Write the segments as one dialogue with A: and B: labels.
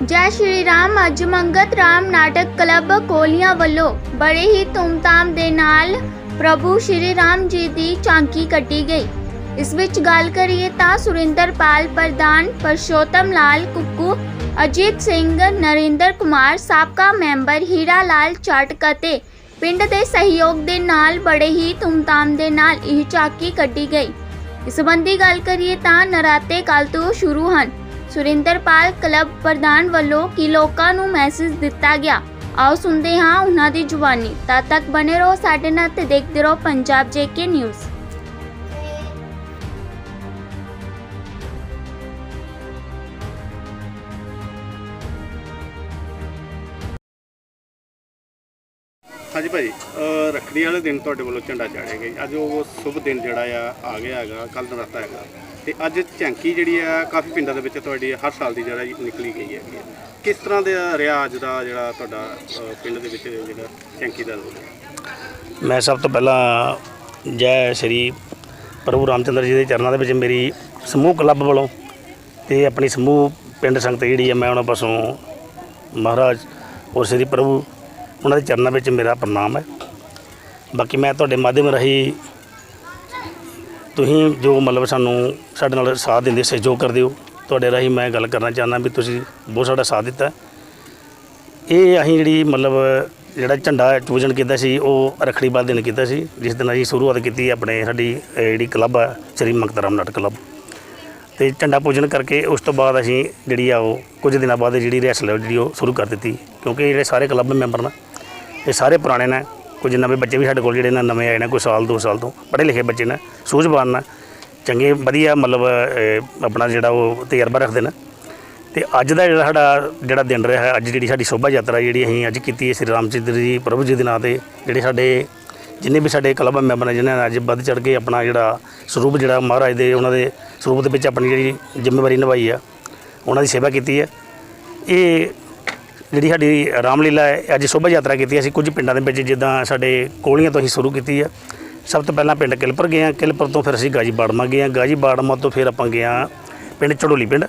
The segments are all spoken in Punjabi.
A: ਜੈ ਸ਼੍ਰੀ ਰਾਮ, ਅੱਜ ਮੰਗਤ ਰਾਮ ਨਾਟਕ ਕਲੱਬ ਕੋਲੀਆਂ ਵੱਲੋਂ ਬੜੇ ਹੀ ਧੂਮਧਾਮ ਦੇ ਨਾਲ ਪ੍ਰਭੂ ਸ਼੍ਰੀ ਰਾਮ ਜੀ ਦੀ ਝਾਂਕੀ ਕੱਟੀ ਗਈ। ਇਸ ਵਿੱਚ ਗੱਲ ਕਰੀਏ ਤਾਂ ਸੁਰਿੰਦਰਪਾਲ ਪ੍ਰਧਾਨ ਪਰਸ਼ੋਤਮ ਲਾਲ ਕੁੱਕੂ, ਅਜੀਤ ਸਿੰਘ, ਨਰਿੰਦਰ ਕੁਮਾਰ ਸਾਬਕਾ ਮੈਂਬਰ ਹੀਰਾ ਲਾਲ ਚਾਟਕ ਅਤੇ ਪਿੰਡ ਦੇ ਸਹਿਯੋਗ ਦੇ ਨਾਲ ਬੜੇ ਹੀ ਧੂਮਧਾਮ ਦੇ ਨਾਲ ਇਹ ਝਾਂਕੀ ਕੱਢੀ ਗਈ। ਇਸ ਸੰਬੰਧੀ ਗੱਲ ਕਰੀਏ ਤਾਂ ਨਰਾਤੇ ਕੱਲ ਤੋਂ ਸ਼ੁਰੂ ਹਨ। ਸੁਰਿੰਦਰਪਾਲ ਕਲੱਬ ਪ੍ਰਧਾਨ ਵੱਲੋਂ ਕੀ ਲੋਕਾਂ ਨੂੰ ਮੈਸੇਜ ਦਿੱਤਾ ਗਿਆ। ਆਓ ਸੁਣਦੇ ਹਾਂ ਉਹਨਾਂ ਦੀ ਜ਼ੁਬਾਨੀ। ਤਦ ਤੱਕ ਬਨੇ ਰਹੋ ਸਾਡੇ ਨਾਲ ਤੇ ਦੇਖਦੇ ਰਹੋ ਪੰਜਾਬ ਜੇਕੇ ਨਿਊਜ਼।
B: ਹਾਂਜੀ ਭਾਜੀ ਅਹ, ਰੱਖੜੀ ਵਾਲੇ ਦਿਨ ਤੁਹਾਡੇ ਵੱਲੋਂ ਝੰਡਾ ਚਾੜਿਆ ਗਿਆ ਅੱਜ ਉਹ ਸ਼ੁਭ ਦਿਨ ਜਿਹੜਾ ਆ ਆ ਗਿਆ ਹੈਗਾ ਕੱਲ ਨਰਾਤਾ ਹੈਗਾ। ਤੇ ਅੱਜ ਝਾਂਕੀ ਜਿਹੜੀ ਆ, ਕਾਫੀ ਪਿੰਡਾਂ ਦੇ ਵਿੱਚ ਤੁਹਾਡੀ ਹਰ ਸਾਲ ਦੀ ਜਿਹੜਾ ਨਿਕਲੀ ਗਈ ਹੈਗੀ ਹੈ ਕਿਸ ਤਰ੍ਹਾਂ ਦੇ ਰਿਹਾ ਅੱਜ ਦਾ ਜਿਹੜਾ ਤੁਹਾਡਾ ਪਿੰਡ ਦੇ ਵਿੱਚ ਜਿਹੜਾ ਝਾਂਕੀ ਦਾ ਰੋਲ
C: ਮੈਂ ਸਭ ਤੋਂ ਪਹਿਲਾਂ ਜੈ ਸ਼੍ਰੀ ਪ੍ਰਭੂ ਰਾਮਚੰਦਰ ਜੀ ਦੇ ਚਰਨਾਂ ਦੇ ਵਿੱਚ ਮੇਰੀ ਸਮੂਹ ਕਲੱਬ ਵੱਲੋਂ ਤੇ ਆਪਣੀ ਸਮੂਹ ਪਿੰਡ ਸੰਗਤ ਜਿਹੜੀ ਹੈ ਮੈਂ ਉਹਨਾਂ ਪਾਸੋਂ ਮਹਾਰਾਜ ਔਰ ਸ਼੍ਰੀ ਪ੍ਰਭੂ ਉਹਨਾਂ ਦੇ ਚਰਨਾਂ ਵਿੱਚ ਮੇਰਾ ਪ੍ਰਣਾਮ ਹੈ। ਬਾਕੀ ਮੈਂ ਤੁਹਾਡੇ ਮਾਧਿਅਮ ਰਾਹੀਂ ਤੁਸੀਂ ਜੋ ਮਤਲਬ ਸਾਨੂੰ ਸਾਡੇ ਨਾਲ ਸਾਥ ਦਿੰਦੇ, ਸਹਿਯੋਗ ਕਰਦੇ ਹੋ, ਤੁਹਾਡੇ ਰਾਹੀਂ ਮੈਂ ਗੱਲ ਕਰਨਾ ਚਾਹੁੰਦਾ ਵੀ ਤੁਸੀਂ ਬਹੁਤ ਸਾਡਾ ਸਾਥ ਦਿੱਤਾ। ਇਹ ਅਸੀਂ ਜਿਹੜੀ ਮਤਲਬ ਜਿਹੜਾ ਝੰਡਾ ਪੂਜਨ ਕੀਤਾ ਸੀ, ਉਹ ਰੱਖੜੀ ਵਾਲੇ ਦਿਨ ਕੀਤਾ ਸੀ, ਜਿਸ ਦਿਨ ਅਸੀਂ ਸ਼ੁਰੂਆਤ ਕੀਤੀ ਆਪਣੇ ਸਾਡੀ ਜਿਹੜੀ ਕਲੱਬ ਆ, ਸ੍ਰੀ ਮੰਗਤਰਾਮ ਨਾਟਕ ਕਲੱਬ। ਤੇ ਝੰਡਾ ਪੂਜਨ ਕਰਕੇ ਉਸ ਤੋਂ ਬਾਅਦ ਅਸੀਂ ਜਿਹੜੀ ਆ ਉਹ ਕੁਝ ਦਿਨਾਂ ਬਾਅਦ ਜਿਹੜੀ ਰਿਹਰਸਲ ਹੈ ਜਿਹੜੀ ਉਹ ਸ਼ੁਰੂ ਕਰ ਦਿੱਤੀ, ਕਿਉਂਕਿ ਜਿਹੜੇ ਸਾਰੇ ਕਲੱਬ ਮੈਂਬਰ ਨੇ ਇਹ ਸਾਰੇ ਪੁਰਾਣੇ ਨੇ। ਕੁਝ ਨਵੇਂ ਬੱਚੇ ਵੀ ਸਾਡੇ ਕੋਲ ਜਿਹੜੇ ਨੇ ਨਵੇਂ ਆਏ ਨੇ ਕੋਈ ਸਾਲ ਦੋ ਸਾਲ ਤੋਂ। ਪੜ੍ਹੇ ਲਿਖੇ ਬੱਚੇ ਨੇ ਸੂਝਵਾਨ ਨੇ। ਚੰਗੇ ਵਧੀਆ ਮਤਲਬ ਅਹ, ਆਪਣਾ ਜਿਹੜਾ ਉਹ ਤਜਰਬਾ ਰੱਖਦੇ ਨੇ। ਤੇ ਅੱਜ ਦਾ ਜਿਹੜਾ ਸਾਡਾ ਜਿਹੜਾ ਦਿਨ ਰਿਹਾ ਹੈ ਅੱਜ ਜਿਹੜੀ ਸਾਡੀ ਸ਼ੋਭਾ ਯਾਤਰਾ ਜਿਹੜੀ ਅਸੀਂ ਅੱਜ ਕੀਤੀ ਹੈ ਸ੍ਰੀ ਰਾਮਚੰਦਰ ਜੀ ਪ੍ਰਭੂ ਜੀ ਦੇ ਨਾਂ ਤੇ ਜਿਹੜੇ ਸਾਡੇ ਜਿੰਨੇ ਵੀ ਸਾਡੇ ਕਲੱਬ ਮੈਂਬਰ ਨੇ ਜਿਨ੍ਹਾਂ ਨੇ ਅੱਜ ਵੱਧ ਚੜ ਕੇ ਆਪਣਾ ਜਿਹੜਾ ਸਰੂਪ ਜਿਹੜਾ ਮਹਾਰਾਜ ਦੇ ਉਹਨਾਂ ਦੇ ਸਰੂਪ ਦੇ ਵਿੱਚ ਆਪਣੀ ਜਿਹੜੀ ਜ਼ਿੰਮੇਵਾਰੀ ਨਿਭਾਈ ਆ ਉਹਨਾਂ ਦੀ ਸੇਵਾ ਕੀਤੀ ਹੈ। ਇਹ ਜਿਹੜੀ ਸਾਡੀ ਰਾਮਲੀਲਾ ਹੈ, ਅੱਜ ਸ਼ੋਭਾ ਯਾਤਰਾ ਕੀਤੀ ਅਸੀਂ ਕੁਝ ਪਿੰਡਾਂ ਦੇ ਵਿੱਚ ਜਿੱਦਾਂ ਸਾਡੇ ਕੋਲੀਆਂ ਤੋਂ ਅਸੀਂ ਸ਼ੁਰੂ ਕੀਤੀ ਆ ਸਭ ਤੋਂ ਪਹਿਲਾਂ ਪਿੰਡ ਕਿਲਪਰ ਗਏ ਆ ਕਿਲਪਰ ਤੋਂ ਫਿਰ ਅਸੀਂ ਗਾਜੀ ਬਾੜਮਾ ਗਏ ਆ ਗਾਜੀ ਬਾੜਮਾ ਤੋਂ ਫਿਰ ਆਪਾਂ ਗਏ ਆ ਪਿੰਡ ਚੜੋਲੀ ਪਿੰਡ,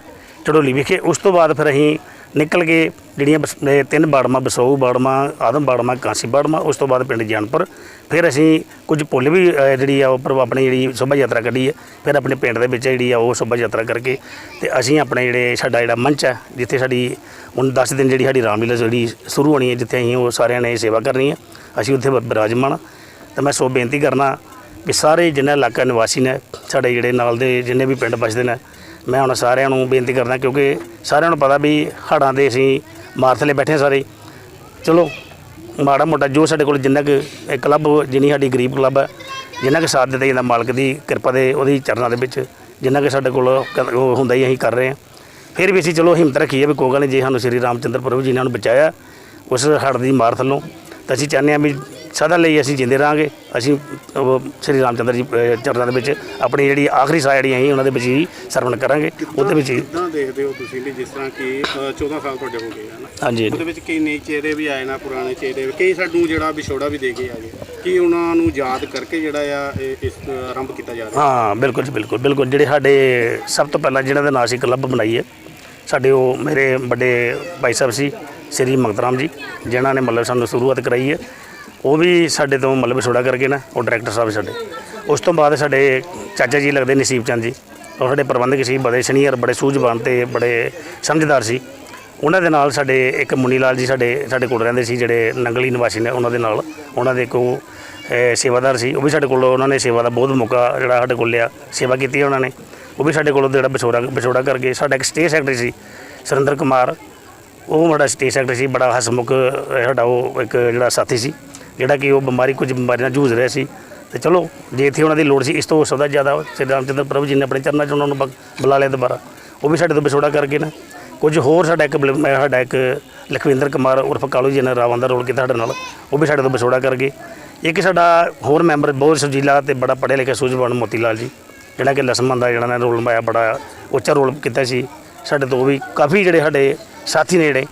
C: ਚੜੋਲੀ ਵਿਖੇ। ਉਸ ਤੋਂ ਬਾਅਦ ਫਿਰ ਅਸੀਂ ਨਿਕਲ ਕੇ ਜਿਹੜੀਆਂ ਬਸ- ਇਹ ਤਿੰਨ ਬਾੜਮਾ ਬਸੋਊ ਬਾੜਮਾ ਆਦਮ ਬਾੜਮਾ ਕਾਂਸੀ ਬਾੜਮਾ ਉਸ ਤੋਂ ਬਾਅਦ ਪਿੰਡ ਜਾਨਪੁਰ। ਫਿਰ ਅਸੀਂ ਕੁਝ ਪੁੱਲ ਵੀ ਅਹ, ਜਿਹੜੀ ਆ ਉਹ ਪਰ ਆਪਣੀ ਜਿਹੜੀ ਸ਼ੋਭਾ ਯਾਤਰਾ ਕੱਢੀ ਹੈ ਫਿਰ ਆਪਣੇ ਪਿੰਡ ਦੇ ਵਿੱਚ ਜਿਹੜੀ ਆ ਉਹ ਸ਼ੋਭਾ ਯਾਤਰਾ ਕਰਕੇ ਤੇ ਅਸੀਂ ਆਪਣੇ ਜਿਹੜੇ ਸਾਡਾ ਜਿਹੜਾ ਮੰਚ ਹੈ ਜਿੱਥੇ ਸਾਡੀ ਹੁਣ 10 ਦਿਨ ਜਿਹੜੀ ਸਾਡੀ ਰਾਮਲੀਲਾ ਜਿਹੜੀ ਸ਼ੁਰੂ ਹੋਣੀ ਹੈ ਜਿੱਥੇ ਅਸੀਂ ਉਹ ਸਾਰਿਆਂ ਨੇ ਸੇਵਾ ਕਰਨੀ ਹੈ ਅਸੀਂ ਉੱਥੇ ਬ- ਬਿਰਾਜਮਾਨ ਤੇ ਮੈਂ ਸੋ ਬੇਨਤੀ ਕਰਨਾ ਵੀ ਸਾਰੇ ਜਿੰਨੇ ਇਲਾਕਾ ਨਿਵਾਸੀ ਨੇ ਸਾਡੇ ਜਿਹੜੇ ਨਾਲ ਦੇ ਜਿੰਨੇ ਵੀ ਪਿੰਡ ਬਸਦੇ ਨੇ ਮੈਂ ਹੁਣ ਸਾਰਿਆਂ ਨੂੰ ਬੇਨਤੀ ਕਰਦਾ ਕਿਉਂਕਿ ਸਾਰਿਆਂ ਨੂੰ ਪਤਾ ਵੀ ਹੜ੍ਹਾਂ ਦੇ ਅਸੀਂ ਮਾਰ ਥੱਲੇ ਬੈਠੇ ਸਾਰੇ। ਚਲੋ, ਮਾੜਾ ਮੋਟਾ ਜੋ ਸਾਡੇ ਕੋਲ ਜਿੰਨਾ ਕੁ ਇਹ ਕਲੱਬ, ਜਿੰਨੀ ਸਾਡੀ ਗਰੀਬ ਕਲੱਬ ਹੈ ਜਿੰਨਾ ਕੁ ਸਾਥ ਦਿੱਤਾ ਜਾਂਦਾ ਮਾਲਕ ਦੀ ਕਿਰਪਾ ਦੇ ਉਹਦੀ ਚਰਨਾਂ ਦੇ ਵਿੱਚ, ਜਿੰਨਾ ਕੁ ਸਾਡੇ ਕੋਲ ਉਹ ਹੁੰਦਾ ਹੀ ਅਸੀਂ ਕਰ ਰਹੇ ਹਾਂ ਫਿਰ ਵੀ ਅਸੀਂ ਚਲੋ ਹਿੰਮਤ ਰੱਖੀ ਹੈ ਵੀ ਕੋਈ ਨੇ ਜੇ ਸਾਨੂੰ ਸ੍ਰੀ ਰਾਮਚੰਦਰ ਪ੍ਰਭੂ ਜੀ ਨੇ ਸਾਨੂੰ ਬਚਾਇਆ, ਉਸ ਹੜ੍ਹ ਦੀ ਮਾਰ ਥੱਲੋਂ, ਤਾਂ ਅਸੀਂ ਚਾਹੁੰਦੇ ਹਾਂ ਵੀ ਸਦਾ ਲਈ ਅਸੀਂ ਜਿੰਦੇ ਰਹਾਂਗੇ। ਅਸੀਂ ਉਹ ਸ੍ਰੀ ਰਾਮਚੰਦਰ ਜੀ ਅਹ, ਚਰਨਾਂ ਦੇ ਵਿੱਚ ਆਪਣੀ ਜਿਹੜੀ ਆਖਰੀ ਸਾਹ ਜਿਹੜੀ ਅਸੀਂ ਉਹਨਾਂ ਦੇ ਵਿੱਚ ਹੀ ਸਰਵਣ ਕਰਾਂਗੇ। ਉਹਦੇ ਵਿੱਚ ਹੀ
B: ਕਿੱਦਾਂ ਦੇਖਦੇ ਹੋ ਤੁਸੀਂ ਵੀ ਜਿਸ ਤਰ੍ਹਾਂ ਕਿ ਅਹ, 14 ਸਾਲ ਤੁਹਾਡੇ ਹੋ ਗਏ ਹਨ
C: ਹਾਂਜੀ
B: ਉਹਦੇ ਵਿੱਚ ਕਈ ਚਿਹਰੇ ਵੀ ਆਏ ਨਾ ਪੁਰਾਣੇ ਚਿਹਰੇ ਵੀ? ਕਈ ਸਾਨੂੰ ਜਿਹੜਾ ਵਿਛੋੜਾ ਵੀ ਦੇ ਕੇ ਆ ਗਏ। ਕੀ ਉਹਨਾਂ ਨੂੰ ਯਾਦ ਕਰਕੇ ਜਿਹੜਾ ਆ ਇਹ ਇਸ ਆਰੰਭ ਕੀਤਾ ਜਾ ਰਿਹਾ?
C: ਹਾਂ ਬਿਲਕੁਲ ਜੀ ਬਿਲਕੁਲ ਬਿਲਕੁਲ। ਜਿਹੜੇ ਸਾਡੇ ਸਭ ਤੋਂ ਪਹਿਲਾਂ ਜਿਹਨਾਂ ਦੇ ਨਾਂ ਅਸੀਂ ਕਲੱਬ ਬਣਾਈ ਹੈ ਸਾਡੇ ਉਹ ਮੇਰੇ ਵੱਡੇ ਭਾਈ ਸਾਹਿਬ ਸੀ ਸ੍ਰੀ ਮੰਗਤਰਾਮ ਜੀ ਜਿਨ੍ਹਾਂ ਨੇ ਮਤਲਬ ਸਾਨੂੰ ਸ਼ੁਰੂਆਤ ਕਰਾਈ ਹੈ। ਉਹ ਵੀ ਸਾਡੇ ਤੋਂ ਮਤਲਬ ਵਿਛੋੜਾ ਕਰਕੇ ਨਾ, ਉਹ ਡਾਇਰੈਕਟਰ ਸਾਹਿਬ ਸਾਡੇ। ਉਸ ਤੋਂ ਬਾਅਦ ਸਾਡੇ ਚਾਚਾ ਜੀ ਲੱਗਦੇ ਨਸੀਬ ਚੰਦ ਜੀ। ਉਹ ਸਾਡੇ ਪ੍ਰਬੰਧਕ ਸੀ, ਬੜੇ ਸੀਨੀਅਰ ਬੜੇ ਸੂਝਵਾਨ ਤੇ ਬੜੇ ਸਮਝਦਾਰ ਸੀ। ਉਹਨਾਂ ਦੇ ਨਾਲ ਸਾਡੇ ਇੱਕ ਮੁਨੀ ਲਾਲ ਜੀ ਸਾਡੇ ਸਾਡੇ ਕੋਲ ਰਹਿੰਦੇ ਸੀ, ਜਿਹੜੇ ਨੰਗਲੀ ਨਿਵਾਸੀ ਨੇ ਉਹਨਾਂ ਦੇ ਨਾਲ। ਉਹਨਾਂ ਦੇ ਕੋ ਅਹ, ਸੇਵਾਦਾਰ ਸੀ। ਉਹ ਵੀ ਸਾਡੇ ਕੋਲ ਉਹਨਾਂ ਨੇ ਸੇਵਾ ਦਾ ਬਹੁਤ ਮੌਕਾ ਜਿਹੜਾ ਸਾਡੇ ਕੋਲ ਲਿਆ, ਸੇਵਾ ਕੀਤੀ ਉਹਨਾਂ ਨੇ। ਉਹ ਵੀ ਸਾਡੇ ਕੋਲ ਜਿਹੜਾ ਵਿਛੋੜਾ ਵਿਛੋੜਾ ਕਰਕੇ ਸਾਡਾ ਇੱਕ ਸਟੇਜ ਸੈਕਟਰੀ ਸੀ, ਸੁਰਿੰਦਰ ਕੁਮਾਰ। ਉਹ ਸਾਡਾ ਸਟੇਜ ਸੈਕਟਰੀ ਸੀ, ਬੜਾ ਹਸਮੁਖ ਸਾਡਾ ਉਹ ਇੱਕ ਜਿਹੜਾ ਸਾਥੀ ਸੀ। ਜਿਹੜਾ ਕਿ ਉਹ ਬਿਮਾਰੀ ਕੁਝ ਬਿਮਾਰੀਆਂ ਨਾਲ ਜੂਝ ਰਿਹਾ ਸੀ। ਤੇ ਚਲੋ, ਜੇ ਇੱਥੇ ਉਹਨਾਂ ਦੀ ਲੋੜ ਸੀ, ਇਸ ਤੋਂ ਹੋ ਸਕਦਾ ਜ਼ਿਆਦਾ ਸ੍ਰੀ ਰਾਮਚੰਦਰ ਪ੍ਰਭੂ ਜੀ ਨੇ ਆਪਣੇ ਚਰਨਾਂ 'ਚ ਉਹਨਾਂ ਨੂੰ ਬੁ- ਬੁਲਾ ਲਿਆ ਦੁਬਾਰਾ। ਉਹ ਵੀ ਸਾਡੇ ਤੋਂ ਵਿਛੋੜਾ ਕਰਕੇ ਨਾ। ਕੁਝ ਹੋਰ ਸਾਡਾ ਇੱਕ ਬਲ- ਮੈਂ ਸਾਡਾ ਇੱਕ ਲਖਵਿੰਦਰ ਕੁਮਾਰ ਉਰਫ ਕਾਲੂ ਜੀ ਨੇ ਰਾਵਣ ਦਾ ਰੋਲ ਕੀਤਾ ਸਾਡੇ ਨਾਲ। ਉਹ ਵੀ ਸਾਡੇ ਤੋਂ ਵਿਛੋੜਾ ਕਰਕੇ ਇੱਕ ਸਾਡਾ ਹੋਰ ਮੈਂਬਰ ਬਹੁਤ ਸੁਜੀਲਾ ਤੇ ਬੜਾ ਪੜ੍ਹਿਆ ਲਿਖਿਆ ਸੂਝਵਾਨ ਮੋਤੀ ਲਾਲ ਜੀ, ਜਿਹੜਾ ਕਿ ਲਸਮਨ ਦਾ ਜਿਹੜਾ ਨੇ ਰੋਲ ਨਿਭਾਇਆ, ਬੜਾ ਉੱਚਾ ਰੋਲ ਕੀਤਾ ਸੀ। ਸਾਡੇ ਤੋਂ ਉਹ ਵੀ ਕਾਫੀ ਜਿਹੜੇ ਸਾਡੇ ਸਾਥੀ ਨੇ ਜਿਹੜੇ,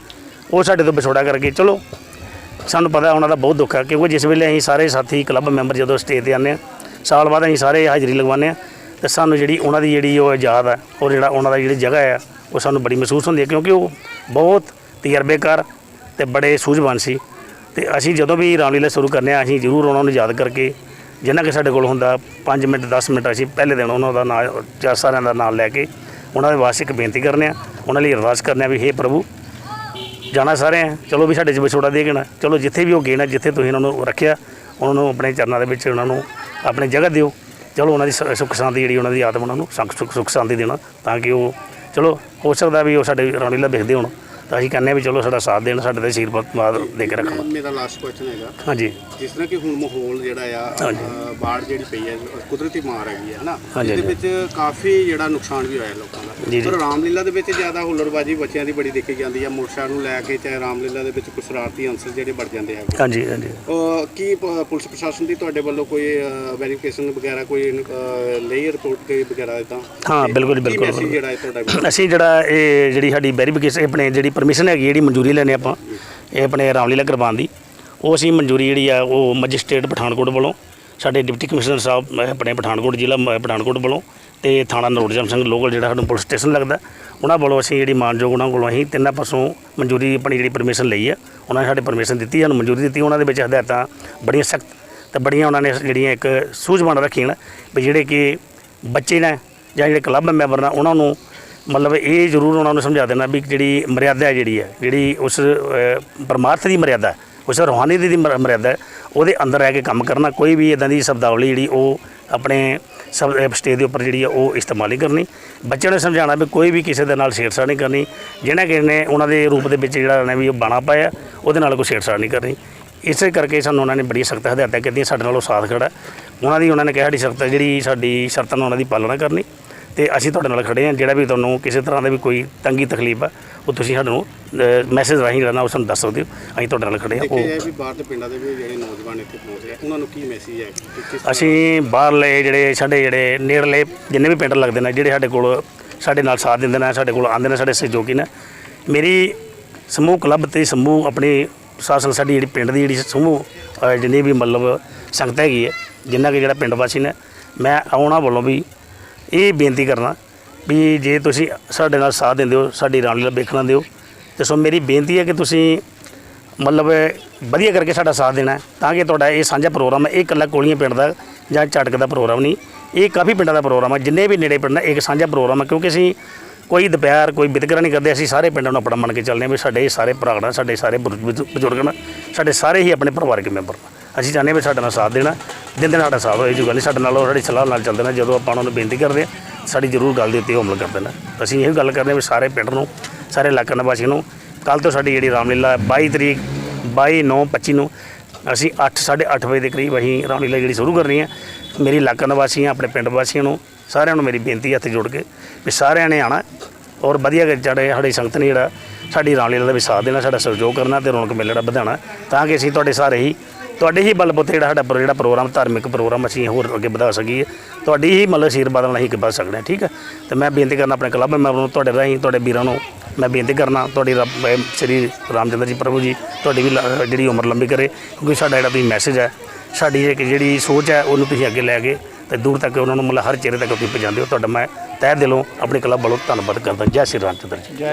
C: ਉਹ ਸਾਡੇ ਤੋਂ ਵਿਛੋੜਾ ਕਰਕੇ ਚਲੋ ਸਾਨੂੰ ਪਤਾ ਉਹਨਾਂ ਦਾ ਬਹੁਤ ਦੁੱਖ ਹੈ ਕਿਉਂਕਿ ਜਿਸ ਵੇਲੇ ਅਸੀਂ ਸਾਰੇ ਸਾਥੀ ਕਲੱਬ ਮੈਂਬਰ ਜਦੋਂ ਸਟੇਜ ਤੇ ਆਉਂਦੇ ਹਾਂ ਸਾਲ ਬਾਅਦ ਅਸੀਂ ਸਾਰੇ ਹਾਜ਼ਰੀ ਲਗਵਾਉਂਦੇ ਹਾਂ ਤੇ ਸਾਨੂੰ ਜਿਹੜੀ ਉਹਨਾਂ ਦੀ ਜਿਹੜੀ ਉਹ ਯਾਦ ਹੈ ਔਰ ਜਿਹੜਾ ਉਹਨਾਂ ਦਾ ਜਿਹੜੀ ਜਗ੍ਹਾ ਹੈ ਉਹ ਸਾਨੂੰ ਬੜੀ ਮਹਿਸੂਸ ਹੁੰਦੀ ਹੈ ਕਿਉਂਕਿ ਉਹ ਬਹੁਤ ਤਜਰਬੇਕਾਰ ਤੇ ਬੜੇ ਸੂਝਵਾਨ ਸੀ। ਤੇ ਅਸੀਂ ਜਦੋਂ ਵੀ ਰਾਮਲੀਲਾ ਸ਼ੁਰੂ ਕਰਨੇ ਆ, ਅਸੀਂ ਜ਼ਰੂਰ ਉਹਨਾਂ ਨੂੰ ਯਾਦ ਕਰਕੇ, ਜਿੰਨਾ ਕਿ ਸਾਡੇ ਕੋਲ ਹੁੰਦਾ 5 ਮਿੰਟ 10 ਮਿੰਟ ਅਸੀਂ ਪਹਿਲੇ ਦਿਨ ਉਹਨਾਂ ਦਾ ਨਾਂ ਚਾਰ ਸਾਰਿਆਂ ਦਾ ਨਾਮ ਲੈ ਕੇ, ਉਹਨਾਂ ਦੇ ਵਾਸਤੇ ਇੱਕ ਬੇਨਤੀ ਕਰਨੇ ਆ, ਉਹਨਾਂ ਲਈ ਅਰਦਾਸ ਕਰਨੇ ਆ ਵੀ ਹੇ ਪ੍ਰਭੂ ਜਾਣਾ ਸਾਰੇ ਆ ਚਲੋ ਵੀ ਸਾਡੇ ਚ ਵਿਛੋੜਾ ਦੇ ਗਣਾ ਚਲੋ ਜਿੱਥੇ ਵੀ ਉਹ ਗਏ ਨਾ, ਜਿੱਥੇ ਤੁਸੀਂ ਉਹਨਾਂ ਨੂੰ ਰੱਖਿਆ, ਉਹਨਾਂ ਨੂੰ ਆਪਣੇ ਚਰਨਾਂ ਦੇ ਵਿੱਚ ਉਹਨਾਂ ਨੂੰ ਆਪਣੇ ਜਗ੍ਹਾ ਦਿਓ। ਚਲੋ ਉਹਨਾਂ ਦੀ ਸ- ਸੁੱਖ ਸ਼ਾਂਤੀ ਜਿਹੜੀ ਉਹਨਾਂ ਦੀ ਆਤਮਾ ਉਹਨਾਂ ਨੂੰ ਸੁੱਖ ਸੁੱਖ ਸੁੱਖ ਸ਼ਾਂਤੀ ਦੇਣਾ ਤਾਂ ਕਿ ਉਹ, ਚਲੋ ਹੋ ਸਕਦਾ ਵੀ ਉਹ ਸਾਡੇ ਰਾਮਲੀਲਾ ਦੇਖਦੇ ਹੋਣ। ਤਾਂ ਅਸੀਂ ਕਹਿੰਦੇ ਹਾਂ ਵੀ ਚਲੋ ਸਾਡਾ ਸਾਥ ਦੇਣ ਸਾਡੇ ਤੇ ਆਸ਼ੀਰਵਾਦ ਦੇ ਕੇ ਰੱਖਣ।
B: ਮੇਰਾ ਲਾਸਟ ਕੁਐਸਚਨ ਹੈਗਾ।
C: ਹਾਂਜੀ।
B: ਜਿਸ ਤਰ੍ਹਾਂ ਕਿ ਹੁਣ ਮਾਹੌਲ ਜਿਹੜਾ ਆ ਬਾੜ ਜਿਹੜੀ ਪਈ ਹੈ ਕੁਦਰਤੀ ਮਾਰ ਹੈਗੀ ਹੈ
C: ਹਾਂਜੀ,
B: ਇਹਦੇ ਵਿੱਚ ਕਾਫੀ ਜਿਹੜਾ ਨੁਕਸਾਨ ਵੀ ਹੋਇਆ ਲੋਕਾਂ ਦਾ। ਪਰ ਰਾਮਲੀਲਾ ਦੇ ਵਿੱਚ ਜ਼ਿਆਦਾ ਹੁੱਲੜਬਾਜੀ ਬੱਚਿਆਂ ਦੀ ਬੜੀ ਦੇਖੀ ਜਾਂਦੀ ਹੈ ਮੁਰਸ਼ਾ ਨੂੰ ਲੈ ਕੇ ਚਾਹੇ ਰਾਮਲੀਲਾ ਦੇ ਵਿੱਚ ਕੁਝ ਸ਼ਰਾਰਤੀ ਅੰਸਰ ਜਿਹੜੇ ਵੜ ਜਾਂਦੇ ਹੈਗੇ
C: ਹਾਂਜੀ ਹਾਂਜੀ।
B: ਕੀ ਪੁਲਿਸ ਪ੍ਰਸ਼ਾਸਨ ਦੀ ਤੁਹਾਡੇ ਵੱਲੋਂ ਕੋਈ ਵੈਰੀਫਿਕੇਸ਼ਨ ਵਗੈਰਾ ਕੋਈ ਲਈ ਰਿਪੋਰਟ ਤੇ ਵਗੈਰਾ ਇਦਾਂ
C: ਹਾਂ ਬਿਲਕੁਲ ਬਿਲਕੁਲ।
B: ਮੈਸੇਜ ਜਿਹੜਾ ਹੈ ਤੁਹਾਡਾ
C: ਅਸੀਂ ਜਿਹੜਾ ਇਹ ਜਿਹੜੀ ਸਾਡੀ ਵੈਰੀਫਿਕੇਸ਼ਨ ਆਪਣੇ ਜਿਹੜੀ ਪਰਮਿਸ਼ਨ ਹੈਗੀ ਜਿਹੜੀ ਮਨਜ਼ੂਰੀ ਲੈਣੇ ਆਪਾਂ, ਇਹ ਆਪਣੇ ਰਾਮਲੀਲਾ ਕਰਵਾਉਣ ਦੀ। ਉਹ ਅਸੀਂ ਮਨਜ਼ੂਰੀ ਜਿਹੜੀ ਆ, ਉਹ ਮੈਜਿਸਟ੍ਰੇਟ ਪਠਾਨਕੋਟ ਵੱਲੋਂ, ਸਾਡੇ ਡਿਪਟੀ ਕਮਿਸ਼ਨਰ ਸਾਹਿਬ ਆਪਣੇ ਪਠਾਨਕੋਟ ਜ਼ਿਲ੍ਹਾ, ਮ- ਪਠਾਨਕੋਟ ਵੱਲੋਂ ਤੇ ਥਾਣਾ ਨਰੋਜਮ ਸਿੰਘ ਲੋਕਲ ਜਿਹੜਾ ਸਾਨੂੰ ਪੁਲਿਸ ਸਟੇਸ਼ਨ ਲੱਗਦਾ, ਉਹਨਾਂ ਵੱਲੋਂ ਅਸੀਂ ਜਿਹੜੀ ਮਾਨਯੋਗ ਉਹਨਾਂ ਕੋਲੋਂ ਅਸੀਂ ਤਿੰਨਾਂ ਪਾਸੋਂ ਮਨਜ਼ੂਰੀ ਆਪਣੀ ਜਿਹੜੀ ਪਰਮਿਸ਼ਨ ਲਈ ਆ, ਉਹਨਾਂ ਨੇ ਸਾਡੇ ਪਰਮਿਸ਼ਨ ਦਿੱਤੀ, ਸਾਨੂੰ ਮਨਜ਼ੂਰੀ ਦਿੱਤੀ, ਉਹਨਾਂ ਦੇ ਵਿੱਚ ਹਦਾਇਤਾਂ ਬੜੀਆਂ ਸਖਤ ਤੇ ਬੜੀਆਂ ਉਹਨਾਂ ਨੇ ਜਿਹੜੀਆਂ ਇੱਕ ਸੂਝਵਾਨ ਰੱਖੀਆਂ ਨੇ ਵੀ ਜਿਹੜੇ ਕਿ ਬੱਚੇ ਨੇ ਜਾਂ ਜਿਹੜੇ ਕਲੱਬ ਮੈਂਬਰ ਨੇ, ਉਹਨਾਂ ਨੂੰ ਮਤਲਬ ਇਹ ਜ਼ਰੂਰ ਉਹਨਾਂ ਨੂੰ ਸਮਝਾ ਦੇਣਾ ਵੀ ਜਿਹੜੀ ਮਰਿਆਦਾ ਜਿਹੜੀ ਹੈ, ਜਿਹੜੀ ਉਸ ਪਰਮਾਰਥ ਦੀ ਮਰਿਆਦਾ ਉਸ ਰੂਹਾਨੀ ਦੀ ਮਰਿਆਦਾ ਉਹਦੇ ਅੰਦਰ ਰਹਿ ਕੇ ਕੰਮ ਕਰਨਾ, ਕੋਈ ਵੀ ਇਦਾਂ ਦੀ ਸ਼ਬਦਾਵਲੀ ਜਿਹੜੀ ਉਹ ਆਪਣੇ ਸਬ ਸਟੇਜ ਦੇ ਉੱਪਰ ਜਿਹੜੀ ਆ ਉਹ ਇਸਤੇਮਾਲ ਨਹੀਂ ਕਰਨੀ। ਬੱਚਿਆਂ ਨੂੰ ਸਮਝਾਉਣਾ ਵੀ ਕੋਈ ਵੀ ਕਿਸੇ ਦੇ ਨਾਲ ਛੇੜਛਾੜ ਨਹੀਂ ਕਰਨੀ, ਜਿਹਨਾਂ ਕਿਸੇ ਨੇ ਉਹਨਾਂ ਦੇ ਰੂਪ ਦੇ ਵਿੱਚ ਜਿਹੜਾ ਨੇ ਵੀ ਉਹ ਬਾਣਾ ਪਾਇਆ, ਉਹਦੇ ਨਾਲ ਕੋਈ ਛੇੜਛਾੜ ਨਹੀਂ ਕਰਨੀ। ਇਸੇ ਕਰਕੇ ਸਾਨੂੰ ਉਹਨਾਂ ਨੇ ਬੜੀ ਸਖਤ ਹਦਾਇਤਾਂ ਕੀਤੀਆਂ, ਸਾਡੇ ਨਾਲ ਉਹ ਸਾਥ ਖੜਾ ਉਹਨਾਂ ਦੀ, ਉਹਨਾਂ ਨੇ ਕਿਹਾ ਸਾਡੀ ਸਖਤ ਜਿਹੜੀ ਸਾਡੀ ਸ਼ਰਤਾਂ ਨੂੰ ਉਹਨਾਂ ਦੀ ਪਾਲਣਾ ਕਰਨੀ। ਤੇ ਅਸੀਂ ਤੁਹਾਡੇ ਨਾਲ ਖੜੇ ਹਾਂ। ਜਿਹੜਾ ਵੀ ਤੁਹਾਨੂੰ ਕਿਸੇ ਤਰ੍ਹਾਂ ਦਾ ਵੀ ਕੋਈ ਤੰਗੀ ਤਕਲੀਫ ਆ ਉਹ ਤੁਸੀਂ ਸਾਨੂੰ ਮੈਸੇਜ ਰਾਹੀਂ ਰਹਿਣਾ ਉਹ ਸਾਨੂੰ ਦੱਸ ਸਕਦੇ ਹੋ। ਅਸੀਂ ਤੁਹਾਡੇ ਨਾਲ ਖੜੇ ਹਾਂ।
B: ਦੇਖਿਆ
C: ਉਹ
B: ਜਾਏ ਵੀ ਬਾਹਰ ਦੇ ਪਿੰਡਾਂ ਦੇ ਵੀ ਜਿਹੜੇ ਨੌਜਵਾਨ ਇੱਥੇ ਪਹੁੰਚ ਰਹੇ ਆ, ਉਹਨਾਂ ਨੂੰ ਕੀ ਮੈਸੇਜ ਹੈ? ਕਿ ਕਿਸ ਤਰ੍ਹਾਂ-
C: ਅਸੀਂ ਬਾਹਰਲੇ ਜਿਹੜੇ ਸਾਡੇ ਜਿਹੜੇ ਨੇੜਲੇ ਜਿੰਨੇ ਵੀ ਪਿੰਡ ਲੱਗਦੇ ਨੇ ਜਿਹੜੇ ਸਾਡੇ ਕੋਲ ਸਾਡੇ ਨਾਲ ਸਾਥ ਦਿੰਦੇ ਨੇ ਸਾਡੇ ਕੋਲ ਆਉਂਦੇ ਨੇ ਸਾਡੇ ਸਹਿਯੋਗੀ ਨੇ ਮੇਰੀ ਸਮੂਹ ਕਲੱਬ ਤੇ ਸਮੂਹ ਆਪਣੀ ਸ਼ਾਸਨ ਸਾਡੀ ਜਿਹੜੀ ਪਿੰਡ ਦੀ ਜਿਹੜੀ ਸਮੂਹ ਅ, ਜਿੰਨੀ ਵੀ ਮਤਲਬ ਸੰਗਤ ਹੈਗੀ ਹੈ ਜਿੰਨਾ ਕਿ ਜਿਹੜਾ ਪਿੰਡ ਵਾਸੀ ਨੇ ਮੈਂ ਉਹਨਾਂ ਵੱਲੋਂ ਵੀ ਇਹ ਬੇਨਤੀ ਕਰਨਾ ਵੀ ਜੇ ਤੁਸੀਂ ਸਾਡੇ ਨਾਲ ਸਾਥ ਦਿੰਦੇ ਹੋ, ਸਾਡੀ ਰਾਮਲੀਲਾ ਵੇਖਣਾ ਦਿਓ। ਤੇ ਸੋ ਮੇਰੀ ਬੇਨਤੀ ਹੈ ਕਿ ਤੁਸੀਂ ਮਤਲਬ ਵਧੀਆ ਕਰਕੇ ਸਾਡਾ ਸਾਥ ਦੇਣਾ ਤਾਂ ਕਿ ਤੁਹਾਡਾ ਇਹ ਸਾਂਝਾ ਪ੍ਰੋਗਰਾਮ ਹੈ, ਇਹ ਇਕੱਲਾ ਕੋਲੀਆਂ ਪਿੰਡ ਦਾ ਜਾਂ ਝਟਕ ਦਾ ਪ੍ਰੋਗਰਾਮ ਨਹੀਂ, ਇਹ ਕਾਫੀ ਪਿੰਡਾਂ ਦਾ ਪ੍ਰੋਗਰਾਮ ਹੈ, ਜਿੰਨੇ ਵੀ ਨੇੜੇ ਪਿੰਡ ਨੇ ਇੱਕ ਸਾਂਝਾ ਪ੍ਰੋਗਰਾਮ ਹੈ ਕਿਉਂਕਿ ਅਸੀਂ ਕੋਈ ਦੁਪਹਿਰ, ਕੋਈ ਵਿਤਕਰਾ ਨਹੀਂ ਕਰਦੇ, ਅਸੀਂ ਸਾਰੇ ਪਿੰਡਾਂ ਨੂੰ ਆਪਣਾ ਮੰਨ ਕੇ ਚੱਲਦੇ ਹਾਂ ਵੀ ਸਾਡੇ ਇਹ ਸਾਰੇ ਭਰਾ ਨੇ ਸਾਡੇ ਸਾਰੇ ਬਜ਼ੁਰਗ ਬਜ਼ੁਰਗ ਨੇ ਸਾਡੇ ਸਾਰੇ ਹੀ ਆਪਣੇ ਪਰਿਵਾਰਕ ਮੈਂਬਰ। ਨੇ ਅਸੀਂ ਚਾਹੁੰਦੇ ਹਾਂ ਵੀ ਸਾਡੇ ਨਾਲ ਸਾਥ ਦੇਣਾ, ਦਿਨ ਦਿਨ ਸਾਡਾ ਸਾਥ ਹੋਏ ਜੋ ਗੱਲ ਨਹੀਂ ਸਾਡੇ ਨਾਲ ਉਹ ਸਾਡੀ ਸਲਾਹ ਨਾਲ ਚੱਲਦੇ ਨੇ, ਜਦੋਂ ਆਪਾਂ ਉਹਨਾਂ ਨੂੰ ਬੇਨਤੀ ਕਰਦੇ ਹਾਂ, ਸਾਡੀ ਜ਼ਰੂਰ ਗੱਲ ਦੇ ਉੱਤੇ ਉਹ ਅਮਲ ਕਰਦੇ ਨੇ। ਅਸੀਂ ਇਹ ਗੱਲ ਕਰਦੇ ਹਾਂ ਵੀ ਸਾਰੇ ਪਿੰਡ ਨੂੰ, ਸਾਰੇ ਇਲਾਕੇ ਨਿਵਾਸੀ ਨੂੰ ਕੱਲ ਤੋਂ ਸਾਡੀ ਜਿਹੜੀ ਰਾਮਲੀਲਾ ਹੈ 22 ਤਰੀਕ 22 9 25 ਨੂੰ, ਅਸੀਂ 8 8:30 ਵਜੇ ਦੇ ਕਰੀਬ ਅਸੀਂ ਰਾਮਲੀਲਾ ਜਿਹੜੀ ਸ਼ੁਰੂ ਕਰਨੀ ਹੈ, ਮੇਰੀ ਇਲਾਕਾ ਨਿਵਾਸੀਆਂ ਆਪਣੇ ਪਿੰਡ ਵਾਸੀਆਂ ਨੂੰ, ਸਾਰਿਆਂ ਨੂੰ ਮੇਰੀ ਬੇਨਤੀ ਹੈ ਹੱਥ ਜੋੜ ਕੇ ਵੀ ਸਾਰਿਆਂ ਨੇ ਆਣਾ ਔਰ ਵਧੀਆ ਜਿਹੜੇ ਸਾਡੀ ਸੰਗਤ ਨੇ ਜਿਹੜਾ ਸਾਡੀ ਰਾਮਲੀਲਾ ਦਾ ਵੀ ਸਾਥ ਦੇਣਾ, ਸਾਡਾ ਸਹਿਯੋਗ ਕਰਨਾ ਤੇ ਰੌਣਕ ਮੇਲਾ ਜਿਹੜਾ ਵਧਾਉਣਾ, ਤਾਂ ਕਿ ਅਸੀਂ ਤੁਹਾਡੇ ਸਾਰੇ ਹੀ ਤੁਹਾਡੇ ਹੀ ਬਲਬੂਤੇ ਜਿਹੜਾ ਸਾਡਾ ਪ੍ਰੋ- ਜਿਹੜਾ ਪ੍ਰੋਗਰਾਮ, ਧਾਰਮਿਕ ਪ੍ਰੋਗਰਾਮ ਅਸੀਂ ਹੋਰ ਅੱਗੇ ਵਧਾ ਸਕੀਏ। ਤੁਹਾਡੀ ਹੀ ਮਤਲਬ ਆਸ਼ੀਰਵਾਦ ਨਾਲ ਅਸੀਂ ਅੱਗੇ ਵਧ ਸਕਦੇ ਹਾਂ, ਠੀਕ ਹੈ? ਤੇ ਮੈਂ ਬੇਨਤੀ ਕਰਨਾ ਆਪਣੇ ਕਲੱਬ ਮੈਂਬਰ ਨੂੰ, ਤੁਹਾਡੇ ਰਾਹੀਂ, ਤੁਹਾਡੇ ਵੀਰਾਂ ਨੂੰ ਮੈਂ ਬੇਨਤੀ ਕਰਨਾ, ਤੁਹਾਡੀ ਰੱਬ ਅਹ ਸ੍ਰੀ ਰਾਮਚੰਦਰ ਜੀ ਪ੍ਰਭੂ ਜੀ, ਤੁਹਾਡੀ ਵੀ ਲ- ਜਿਹੜੀ ਉਮਰ ਲੰਬੀ ਕਰੇ, ਕਿਉਂਕਿ ਸਾਡਾ ਜਿਹੜਾ ਵੀ ਮੈਸੇਜ ਹੈ, ਸਾਡੀ ਇੱਕ ਜਿਹੜੀ ਸੋਚ ਹੈ, ਉਹਨੂੰ ਤੁਸੀਂ ਅੱਗੇ ਲੈ ਕੇ ਤੇ ਦੂਰ ਤੱਕ ਉਹਨਾਂ ਨੂੰ ਮਤਲਬ ਹਰ ਚਿਹਰੇ ਤੱਕ ਤੁਸੀਂ ਪਹੁੰਚਾਉਂਦੇ ਹੋ। ਤੁਹਾਡਾ ਮੈਂ ਤਹਿ ਦਿਲੋਂ ਆਪਣੇ ਕਲੱਬ ਵੱਲੋਂ ਧੰਨਵਾਦ ਕਰਦਾ। ਜੈ ਸ਼੍ਰੀ ਰਾਮ ਚੰਦਰ ਜੀ